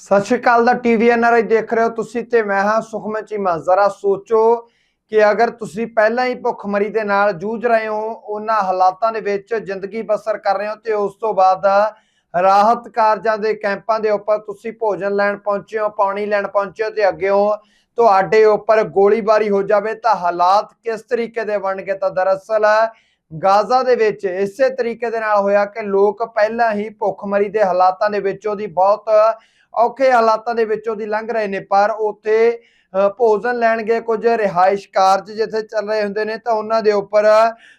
ਸਤਿ ਸ਼੍ਰੀ ਅਕਾਲ ਦਾ TV NRI ਦੇਖ ਰਹੇ ਹੋ ਤੁਸੀਂ ਤੇ ਮੈਂ ਹਾਂ ਸੁਖਮਨ ਚੀਮਾ। ਜ਼ਰਾ ਸੋਚੋ ਕਿ ਅਗਰ ਤੁਸੀਂ ਪਹਿਲਾਂ ਹੀ ਭੁੱਖਮਰੀ ਦੇ ਨਾਲ ਜੂਝ ਰਹੇ ਹੋ, ਉਹਨਾਂ ਹਾਲਾਤਾਂ ਦੇ ਵਿੱਚ ਜ਼ਿੰਦਗੀ ਬਸਰ ਕਰ ਰਹੇ ਹੋ ਤੇ ਉਸ ਤੋਂ ਬਾਅਦ ਰਾਹਤ ਕਾਰਜਾਂ ਦੇ ਕੈਂਪਾਂ ਦੇ ਉੱਪਰ ਤੁਸੀਂ ਭੋਜਨ ਲੈਣ ਪਹੁੰਚੇ ਹੋ, ਪਾਣੀ ਲੈਣ ਪਹੁੰਚੇ ਹੋ ਤੇ ਅੱਗੇੋਂ ਤੁਹਾਡੇ ਉੱਪਰ ਗੋਲੀਬਾਰੀ ਹੋ ਜਾਵੇ ਤਾਂ ਹਾਲਾਤ ਕਿਸ ਤਰੀਕੇ ਦੇ ਬਣਨਗੇ ਤਾਂ ਦਰਅਸਲ ਗਾਜ਼ਾ ਦੇ ਵਿੱਚ ਇਸੇ ਤਰੀਕੇ ਦੇ ਨਾਲ ਹੋਇਆ ਕਿ ਲੋਕ ਪਹਿਲਾਂ ਹੀ ਭੁੱਖਮਰੀ ਦੇ ਹਾਲਾਤਾਂ ਦੇ ਵਿੱਚ ਉਹਦੀ ਬਹੁਤ ਔਖੇ ਹਾਲਾਤਾਂ ਦੇ ਵਿੱਚੋਂ ਦੀ ਲੰਘ ਰਹੇ ਨੇ, ਪਰ ਉੱਥੇ ਭੋਜਨ ਲੈਣ ਗਏ ਕੁਝ ਰਿਹਾਇਸ਼ ਕਾਰਜ ਜਿੱਥੇ ਚੱਲ ਰਹੇ ਹੁੰਦੇ ਨੇ, ਤਾਂ ਉਹਨਾਂ ਦੇ ਉੱਪਰ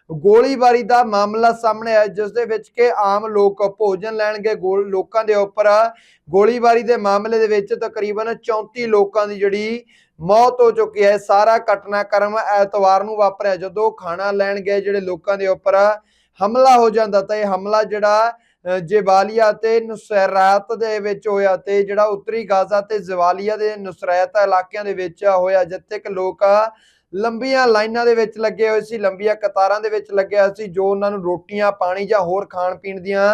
ਗੋਲੀਬਾਰੀ ਦਾ ਮਾਮਲਾ ਸਾਹਮਣੇ ਆਇਆ, ਜਿਸ ਦੇ ਵਿੱਚ ਕਿ ਆਮ ਲੋਕ ਭੋਜਨ ਲੈਣ ਗਏ, ਗੋਲ, ਲੋਕਾਂ ਦੇ ਉੱਪਰ ਗੋਲੀਬਾਰੀ ਦੇ ਮਾਮਲੇ ਦੇ ਵਿੱਚ ਤਕਰੀਬਨ 34 ਲੋਕਾਂ ਦੀ ਜਿਹੜੀ ਮੌਤ ਹੋ ਚੁੱਕੀ ਹੈ। ਸਾਰਾ ਘਟਨਾਕ੍ਰਮ ਐਤਵਾਰ ਨੂੰ ਵਾਪਰਿਆ, ਜਦੋਂ ਖਾਣਾ ਲੈਣ ਗਏ, ਜਿਹੜੇ ਲੋਕਾਂ ਦੇ ਉੱਪਰ ਹਮਲਾ ਹੋ ਜਾਂਦਾ, ਤਾਂ ਇਹ ਹਮਲਾ ਜਿਹੜਾ ਜਬਾਲੀਆ ਤੇ ਨੁਸੈਰਾਤ ਦੇ ਵਿੱਚ ਹੋਇਆ ਤੇ ਜਿਹੜਾ ਉੱਤਰੀ ਗਾਜ਼ਾ ਤੇ ਜਵਾਲੀਆ ਦੇ ਨੁਸਰੈਤ ਇਲਾਕਿਆਂ ਦੇ ਵਿੱਚ ਹੋਇਆ, ਜਿੱਥੇ ਕਿ ਲੋਕ ਲੰਬੀਆਂ ਲਾਈਨਾਂ ਦੇ ਵਿੱਚ ਲੱਗੇ ਹੋਏ ਸੀ, ਲੰਬੀਆਂ ਕਤਾਰਾਂ ਦੇ ਵਿੱਚ ਲੱਗਿਆ ਸੀ, ਜੋ ਉਹਨਾਂ ਨੂੰ ਰੋਟੀਆਂ, ਪਾਣੀ ਜਾਂ ਹੋਰ ਖਾਣ ਪੀਣ ਦੀਆਂ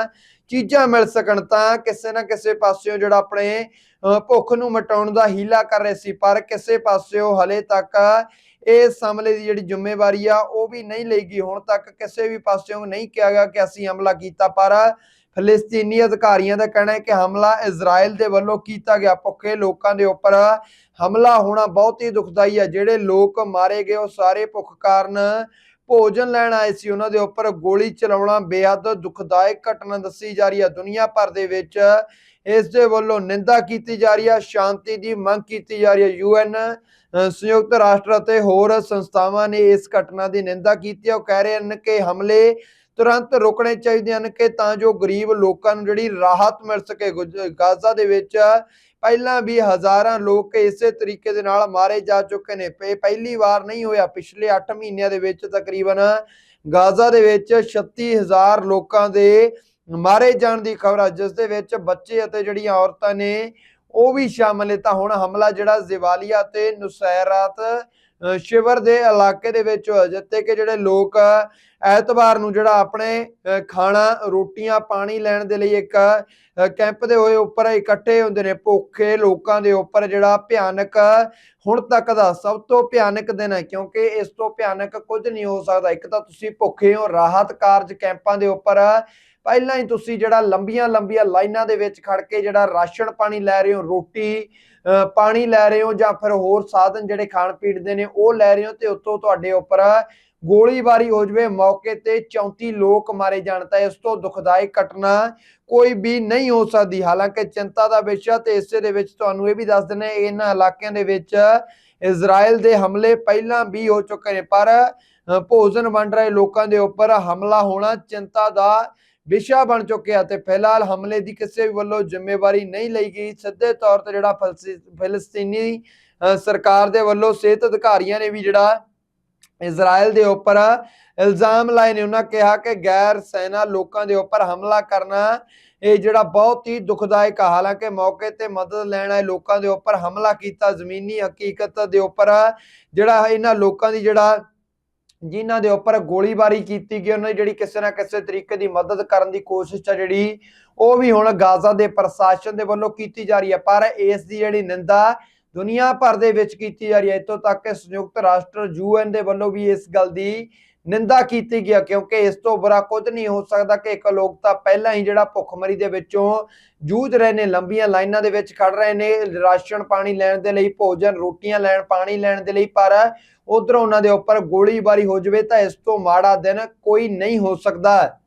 ਚੀਜ਼ਾਂ ਮਿਲ ਸਕਣ ਤਾਂ ਕਿਸੇ ਨਾ ਕਿਸੇ ਪਾਸਿਓਂ ਜਿਹੜਾ ਆਪਣੇ ਭੁੱਖ ਨੂੰ ਮਟਾਉਣ ਦਾ ਹੀਲਾ ਕਰ ਰਹੇ ਸੀ, ਪਰ ਕਿਸੇ ਪਾਸਿਓਂ ਹਲੇ ਤੱਕ ਇਸ ਹਮਲੇ ਦੀ ਜਿਹੜੀ ਜ਼ਿੰਮੇਵਾਰੀ ਆ, ਉਹ ਵੀ ਨਹੀਂ ਲਈ ਗਈ ਹੁਣ ਤੱਕ ਕਿਸੇ ਵੀ ਪਾਸਿਓਂ ਨਹੀਂ ਕਿਹਾ ਗਿਆ ਕਿ ਅਸੀਂ ਹਮਲਾ ਕੀਤਾ, ਪਰ ਫਲਸਤੀਨੀ ਅਧਿਕਾਰੀਆਂ ਦਾ ਕਹਿਣਾ ਹੈ ਕਿ ਹਮਲਾ ਇਜ਼ਰਾਈਲ ਦੇ ਵੱਲੋਂ ਕੀਤਾ ਗਿਆ। ਭੁੱਖੇ ਲੋਕਾਂ ਦੇ ਉੱਪਰ ਹਮਲਾ ਹੋਣਾ ਬਹੁਤ ਹੀ ਦੁਖਦਾਈ ਹੈ ਜਿਹੜੇ ਲੋਕ ਮਾਰੇ ਗਏ, ਉਹ ਸਾਰੇ ਭੁੱਖ ਕਾਰਨ ਭੋਜਨ ਲੈਣ ਆਏ ਸੀ ਉਹਨਾਂ ਦੇ ਉੱਪਰ ਗੋਲੀ ਚਲਾਉਣਾ ਬੇहद ਦੁਖਦਾਇਕ ਘਟਨਾ ਦੱਸੀ ਜਾ ਰਹੀ ਹੈ। ਦੁਨੀਆ ਭਰ ਦੇ ਵਿੱਚ ਇਸ ਦੇ ਵੱਲੋਂ ਨਿੰਦਾ ਕੀਤੀ ਜਾ ਰਹੀ ਹੈ, ਸ਼ਾਂਤੀ ਦੀ ਮੰਗ ਕੀਤੀ ਜਾ ਰਹੀ ਹੈ। ਯੂਐਨ ਸੰਯੁਕਤ ਰਾਸ਼ਟਰ ਅਤੇ ਹੋਰ ਸੰਸਥਾਵਾਂ ਨੇ ਇਸ ਘਟਨਾ ਦੀ ਨਿੰਦਾ ਕੀਤੀ ਹੈ। ਉਹ ਕਹਿ ਰਹੇ ਹਨ ਕਿ ਹਮਲੇ ਤੁਰੰਤ ਰੋਕਣੇ ਚਾਹੀਦੇ ਹਨ ਕਿ ਤਾਂ ਜੋ ਗਰੀਬ ਲੋਕਾਂ ਨੂੰ ਜਿਹੜੀ ਰਾਹਤ ਮਿਲ ਸਕੇ। ਗੁਜ- ਗਾਜ਼ਾ ਦੇ ਵਿੱਚ ਪਹਿਲਾਂ ਵੀ ਹਜ਼ਾਰਾਂ ਲੋਕ ਇਸੇ ਤਰੀਕੇ ਦੇ ਨਾਲ ਮਾਰੇ ਜਾ ਚੁੱਕੇ ਨੇ। ਇਹ ਪਹਿਲੀ ਵਾਰ ਨਹੀਂ ਹੋਇਆ। ਪਿਛਲੇ 8 ਮਹੀਨਿਆਂ ਦੇ ਵਿੱਚ ਤਕਰੀਬਨ ਗਾਜ਼ਾ ਦੇ ਵਿੱਚ 36000 ਲੋਕਾਂ ਦੇ ਮਾਰੇ ਜਾਣ ਦੀ ਖਬਰ ਹੈ ਜਿਸ ਦੇ ਵਿੱਚ ਬੱਚੇ ਅਤੇ ਜਿਹੜੀਆਂ ਔਰਤਾਂ ਨੇ ਉਹ ਵੀ ਸ਼ਾਮਲ ਨੇ। ਤਾਂ ਹੁਣ ਹਮਲਾ ਜਿਹੜਾ ਜ਼ਿਵਾਲੀਆ ਤੇ ਨੁਸੈਰਾਤ ਸ਼ਿਵਰ ਦੇ ਇਲਾਕੇ ਦੇ ਵਿੱਚ ਹੋਇਆ ਜਿੱਥੇ ਕਿ ਜਿਹੜੇ ਲੋਕ ਐਤਵਾਰ ਨੂੰ ਜਿਹੜਾ ਆਪਣੇ ਖਾਣਾ, ਰੋਟੀਆਂ, ਪਾਣੀ ਲੈਣ ਦੇ ਲਈ ਇੱਕ ਕੈਂਪ ਦੇ ਹੋਏ ਉੱਪਰ ਇਕੱਠੇ ਹੁੰਦੇ ਨੇ। ਭੁੱਖੇ ਲੋਕਾਂ ਦੇ ਉੱਪਰ ਜਿਹੜਾ ਭਿਆਨਕ, ਹੁਣ ਤੱਕ ਦਾ ਸਭ ਤੋਂ ਭਿਆਨਕ ਦਿਨ ਹੈ, ਕਿਉਂਕਿ ਇਸ ਤੋਂ ਭਿਆਨਕ ਕੁਝ ਨਹੀਂ ਹੋ ਸਕਦਾ। ਇੱਕ ਤਾਂ ਤੁਸੀਂ ਭੁੱਖੇ ਹੋ, ਰਾਹਤ ਕਾਰਜ ਕੈਂਪਾਂ ਦੇ ਉੱਪਰ ਪਹਿਲਾਂ ਹੀ ਤੁਸੀਂ ਜਿਹੜਾ ਲੰਬੀਆਂ ਲੰਬੀਆਂ ਲਾਈਨਾਂ ਦੇ ਵਿੱਚ ਖੜ ਕੇ ਜਿਹੜਾ ਰਾਸ਼ਨ ਪਾਣੀ ਲੈ ਰਹੇ ਹੋ ਰੋਟੀ ਅ, ਪਾਣੀ ਲੈ ਰਹੇ ਹੋ ਜਾਂ ਫਿਰ ਹੋਰ ਸਾਧਨ ਜਿਹੜੇ ਖਾਣ ਪੀਣ ਦੇ ਨੇ ਉਹ ਲੈ ਰਹੇ ਹੋ ਤੇ ਉੱਤੋਂ ਤੁਹਾਡੇ ਉੱਪਰ ਗੋਲੀਬਾਰੀ ਹੋ ਜਵੇ ਮੌਕੇ ਤੇ 34 ਲੋਕ ਮਾਰੇ ਜਾਣ ਤਾਂ ਇਸ ਤੋਂ ਦੁਖਦਾਇਕ ਘਟਨਾ ਕੋਈ ਵੀ ਨਹੀਂ ਹੋ ਸਕਦੀ। ਹਾਲਾਂਕਿ ਚਿੰਤਾ ਦਾ ਵਿਸ਼ਾ ਤੇ ਇਸੇ ਦੇ ਵਿੱਚ ਤੁਹਾਨੂੰ ਇਹ ਵੀ ਦੱਸ ਦਿੰਦੇ ਇਹਨਾਂ ਇਲਾਕਿਆਂ ਦੇ ਵਿੱਚ ਇਜ਼ਰਾਈਲ ਦੇ ਹਮਲੇ ਪਹਿਲਾਂ ਵੀ ਹੋ ਚੁੱਕੇ ਨੇ ਪਰ ਭੋਜਨ ਵੰਡ ਰਹੇ ਲੋਕਾਂ ਦੇ ਉੱਪਰ ਹਮਲਾ ਹੋਣਾ ਚਿੰਤਾ ਦਾ ਵਿਸ਼ਾ ਬਣ ਚੁੱਕਿਆ ਤੇ ਫਿਲਹਾਲ ਹਮਲੇ ਦੀ ਕਿਸੇ ਵੀ ਵੱਲੋਂ ਜ਼ਿੰਮੇਵਾਰੀ ਨਹੀਂ ਲਈ ਗਈ। ਸਿੱਧੇ ਤੌਰ ਤੇ ਜਿਹੜਾ ਫਲਸੀ- ਸਰਕਾਰ ਦੇ ਵੱਲੋਂ ਸਿਹਤ ਅਧਿਕਾਰੀਆਂ ਨੇ ਵੀ ਜਿਹੜਾ ਇਜ਼ਰਾਈਲ ਦੇ ਉੱਪਰ ਇਲਜ਼ਾਮ ਲਾਏ ਨੇ। ਉਹਨਾਂ ਕਿਹਾ ਕਿ ਗੈਰ ਸੈਨਾ ਲੋਕਾਂ ਦੇ ਉੱਪਰ ਹਮਲਾ ਕਰਨਾ ਇਹ ਜਿਹੜਾ ਬਹੁਤ ਹੀ ਦੁਖਦਾਇਕ ਆ। ਹਾਲਾਂਕਿ ਮੌਕੇ ਤੇ ਮਦਦ ਲੈਣ ਆਏ ਲੋਕਾਂ ਦੇ ਉੱਪਰ ਹਮਲਾ ਕੀਤਾ। ਜ਼ਮੀਨੀ ਹਕੀਕਤ ਦੇ ਉੱਪਰ ਜਿਹੜਾ ਇਹਨਾਂ ਲੋਕਾਂ ਦੀ ਜਿਹੜਾ ਜਿਨ੍ਹਾਂ ਦੇ ਉੱਪਰ ਗੋਲੀਬਾਰੀ ਕੀਤੀ ਗਈ, ਉਹਨਾਂ ਦੀ ਜਿਹੜੀ ਕਿਸੇ ਨਾ ਕਿਸੇ ਤਰੀਕੇ ਦੀ ਮਦਦ ਕਰਨ ਦੀ ਕੋਸ਼ਿਸ਼ ਆ ਜਿਹੜੀ, ਉਹ ਵੀ ਹੁਣ ਗਾਜ਼ਾ ਦੇ ਪ੍ਰਸ਼ਾਸਨ ਦੇ ਵੱਲੋਂ ਕੀਤੀ ਜਾ ਰਹੀ ਹੈ ਪਰ ਇਸ ਦੀ ਜਿਹੜੀ ਨਿੰਦਾ ਦੁਨੀਆ ਭਰ ਦੇ ਵਿੱਚ ਕੀਤੀ ਜਾ ਰਹੀ ਹੈ ਇੱਥੋਂ ਤੱਕ ਕਿ ਸੰਯੁਕਤ ਰਾਸ਼ਟਰ ਯੂਐਨ ਦੇ ਵੱਲੋਂ ਵੀ ਇਸ ਗੱਲ ਦੀ ਨਿੰਦਾ ਕੀਤੀ ਗਿਆ ਕਿਉਂਕਿ ਇਸ ਤੋਂ ਬੁਰਾ ਕੁਝ ਨਹੀਂ ਹੋ ਸਕਦਾ ਕਿ ਇੱਕ ਲੋਕ ਤਾਂ ਪਹਿਲਾਂ ਹੀ ਜਿਹੜਾ ਭੁੱਖਮਰੀ ਦੇ ਵਿੱਚੋਂ ਜੂਝ ਰਹੇ ਨੇ, ਲੰਬੀਆਂ ਲਾਈਨਾਂ ਦੇ ਵਿੱਚ ਖੜ ਰਹੇ ਨੇ, ਰਾਸ਼ਨ ਪਾਣੀ ਲੈਣ ਦੇ ਲਈ, ਭੋਜਨ, ਰੋਟੀਆਂ ਲੈਣ, ਪਾਣੀ ਲੈਣ ਦੇ ਲਈ, ਪਰ ਉਧਰੋਂ ਉਹਨਾਂ ਦੇ ਉੱਪਰ ਗੋਲੀਬਾਰੀ ਹੋ ਜਵੇ ਤਾਂ ਇਸ ਤੋਂ ਮਾੜਾ ਦਿਨ ਕੋਈ ਨਹੀਂ ਹੋ ਸਕਦਾ।